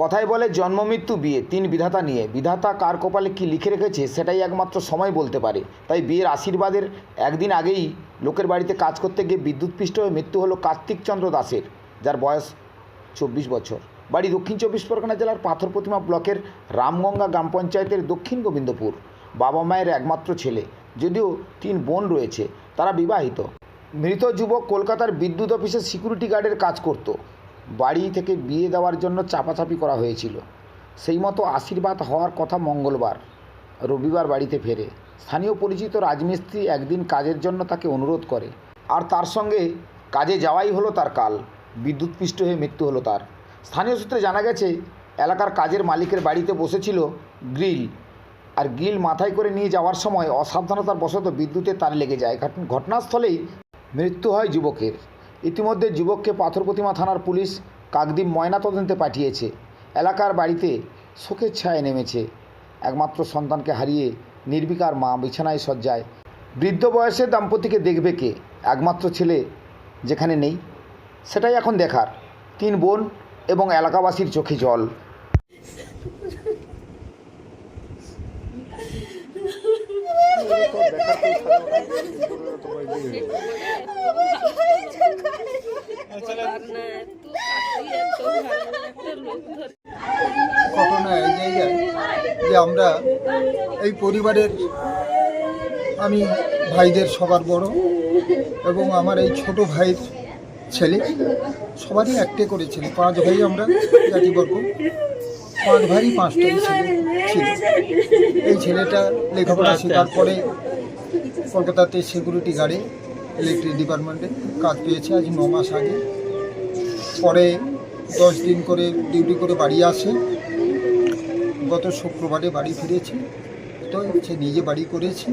কথায় বলে জন্ম, মৃত্যু, বিয়ে, তিন বিধাতা নিয়ে। বিধাতা কার কপালে কি লিখে রেখেছে সেটাই একমাত্র সময় বলতে পারে। তাই বিয়ের আশীর্বাদের একদিন আগেই লোকের বাড়িতে কাজ করতে গিয়ে বিদ্যুৎপৃষ্ট হয়ে মৃত্যু হলো কার্তিক চন্দ্র দাসের, যার বয়স চব্বিশ বছর। বাড়ি দক্ষিণ চব্বিশ পরগনা জেলার পাথর প্রতিমা ব্লকের রামগঙ্গা গ্রাম পঞ্চায়েতের দক্ষিণ গোবিন্দপুর। বাবা মায়ের একমাত্র ছেলে, যদিও তিন বোন রয়েছে, তারা বিবাহিত। মৃত যুবক কলকাতার বিদ্যুৎ অফিসের সিকিউরিটি গার্ডের কাজ করত। বাড়ি থেকে বিয়ে দেওয়ার জন্য চাপাচাপি করা হয়েছিল। সেই মতো আশীর্বাদ হওয়ার কথা মঙ্গলবার, রবিবার বাড়িতে ফেরে। স্থানীয় পরিচিত রাজমিস্ত্রি একদিন কাজের জন্য তাকে অনুরোধ করে। আর তার সঙ্গে কাজে যাওয়াই হলো তার কাল। বিদ্যুৎপৃষ্ট হয়ে মৃত্যু হলো তার। স্থানীয় সূত্রে জানা গেছে, এলাকার কাজের মালিকের বাড়িতে বসেছিল গ্রিল। আর গ্রিল মাথায় করে নিয়ে যাওয়ার সময় অসাবধানতার বশত বিদ্যুতের তার লেগে যায়। ঘটনাস্থলেই মৃত্যু হয় যুবকের। ইতিমধ্যে যুবককে পাথর প্রতিমা থানার পুলিশ কাকদ্বীপ ময়নাতদন্তে পাঠিয়েছে। এলাকার বাড়িতে শোকের ছায় নেমেছে। একমাত্র সন্তানকে হারিয়ে নির্বিকার মা বিছানায় সজ্জায় বৃদ্ধ বয়সে দাম্পতিকে দেখবে কে? একমাত্র ছেলে যেখানে নেই, সেটাই এখন দেখার। তিন বোন এবং এলাকাবাসীর চোখে জল। জায়গায় যে আমরা এই পরিবারের আমি ভাইদের সবার বড় এবং আমার এই ছোট ভাইয়ের ছেলে সবারই একটে করে ছেলে। পাঁচ ভাই আমরা জাতিবর্গ পাঁচ ভাই পাঁচটা ছিল। এই ছেলেটা লেখাপড়া শেখার পরে কলকাতাতে সিকিউরিটি গার্ডে ইলেকট্রিক ডিপার্টমেন্টে কাজ পেয়েছে আজ ন মাস আগে। পরে দশ দিন করে ডিউটি করে বাড়ি আসে। গত শুক্রবারে বাড়ি ফিরেছে। তো সে নিজে বাড়ি করেছে।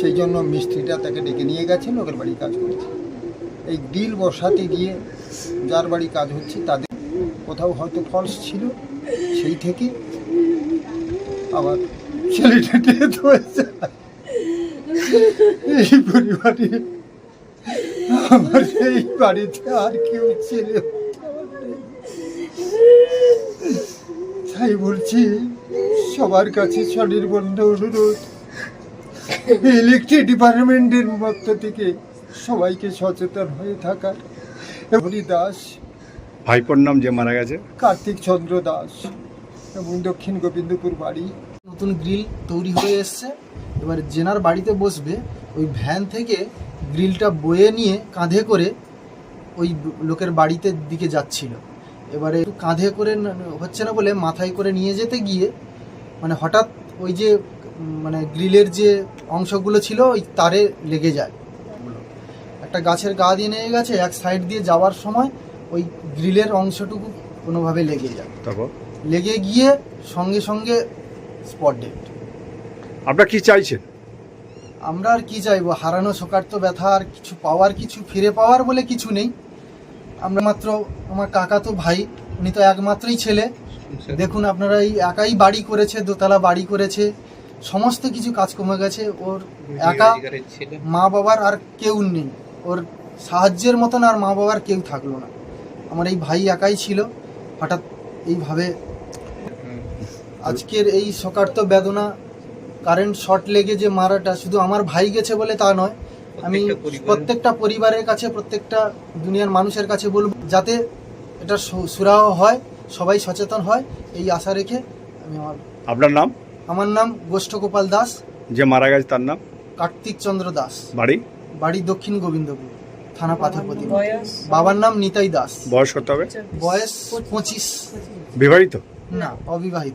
সেই জন্য মিস্ত্রিটা তাকে ডেকে নিয়ে গেছে, লোকের বাড়ি কাজ করেছে। এই গ্রিল বসাতে গিয়ে যার বাড়ি কাজ হচ্ছে তাদের কোথাও হয়তো ফলস ছিল, সেই থেকে আবার ছেলেটা ডেথ হয়েছে এই পরিবারে আমার এই বাড়িতে আর কেউ ছিল তাই বলছি সবার কাছে স্বনির্বন্ধ অনুরোধ। ইলেকট্রিক ডিপার্টমেন্টের পক্ষ থেকে সবাইকে সচেতন হয়ে থাকার। হরি দাস ভাইপোর নাম যে মারা গেছে? কার্তিক চন্দ্র দাস। এবং দক্ষিণ গোবিন্দপুর বাড়ি। নতুন গ্রিল তৈরি হয়ে এসছে। এবার জেনার বাড়িতে বসবে ওই ভ্যান থেকে গ্রিলটা বয়ে নিয়ে কাঁধে করে ওই লোকের বাড়িতে দিকে যাচ্ছিল। এবারে কাঁধে করে হচ্ছে না বলে মাথায় করে নিয়ে যেতে গিয়ে মানে হঠাৎ ওই যে মানে গ্রিলের যে অংশগুলো ছিল ওই তারে লেগে যায়। একটা গাছের গা দিয়ে নিয়ে গেছে এক সাইড দিয়ে যাওয়ার সময় ওই গ্রিলের অংশটুকু কোনোভাবে লেগে যায়। তারপর? লেগে গিয়ে সঙ্গে সঙ্গে স্পট ডেট আপনারা কি চাইছেন? আমরা আর কি চাইব? হারানো শোকার তো ব্যথা আর কিছু পাওয়ার কিছু ফিরে পাওয়ার বলে কিছু নেই। আমরা মাত্র আমার কাকা তো ভাই উনি তো একমাত্রই ছেলে। দেখুন আপনারা এই একাই বাড়ি করেছে দোতলা বাড়ি করেছে সমস্ত কিছু কাজ কমে গেছে। ওর একা মা বাবার আর কেউ নেই। ওর সাহায্যের মতন আর মা বাবার কেউ থাকল না। আমার এই ভাই একাই ছিল। হঠাৎ এইভাবে আজকের এই শোকার্ত বেদনা কারেন্ট শর্ট লেগে যে মারাটা শুধু আমার ভাই গেছে বলে তা নয় আমি প্রত্যেকটা পরিবারের কাছে প্রত্যেকটা দুনিয়ার মানুষের কাছে বলব যাতে এটা সু- সুরাহ হয় সবাই সচেতন হয় এই আশা রেখে আমি আমার আপনার নাম? আমার নাম গোষ্ঠগোপাল দাস। যে মারা গেছে তার নাম? কার্তিক চন্দ্র দাস। বাড়ি? বাড়ি দক্ষিণ গোবিন্দপুর থানা পাথরপতি। বাবার নাম নিতাই দাস। বয়স কত হবে? বয়স পঁচিশ। বিবাহিত? না অবিবাহিত।